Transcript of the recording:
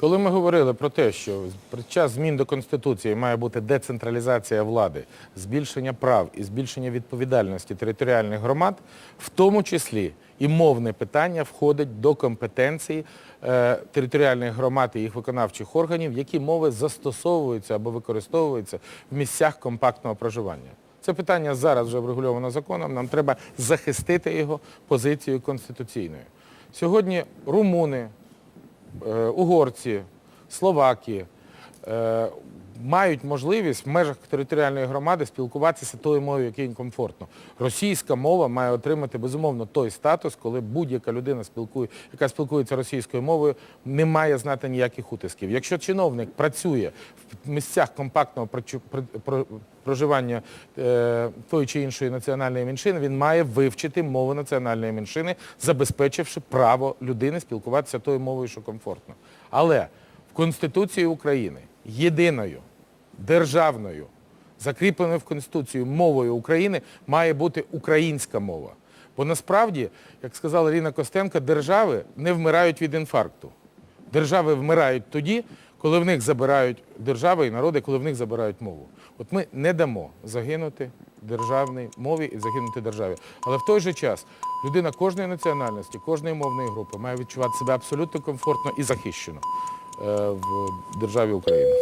Коли ми говорили про те, що під час змін до Конституції має бути децентралізація влади, збільшення прав і збільшення відповідальності територіальних громад, в тому числі і мовне питання входить до компетенції е, територіальних громад і їх виконавчих органів, які мови застосовуються або використовуються в місцях компактного проживання. Це питання зараз вже врегульовано законом, нам треба захистити його позицією конституційною. Сьогодні румуни, угорці, словаки е, мають можливість в межах територіальної громади спілкуватися тою мовою, якій їм комфортно. Російська мова має отримати, безумовно, той статус, коли будь-яка людина, спілкує, яка спілкується російською мовою, не має знати ніяких утисків. Якщо чиновник працює в місцях компактного проживання е, тої чи іншої національної меншини, він має вивчити мову національної меншини, забезпечивши право людини спілкуватися тою мовою, що комфортно. Але в Конституції України єдиною державною, закріпленою в Конституції мовою України має бути українська мова. Бо насправді, як сказала Ліна Костенко, держави не вмирають від інфаркту. Держави вмирають тоді, коли в них забирають держави і народи, коли в них забирають мову. От ми не дамо загинути державній мові і загинути державі. Але в той же час людина кожної національності, кожної мовної групи має відчувати себе абсолютно комфортно і захищено в державі Україна.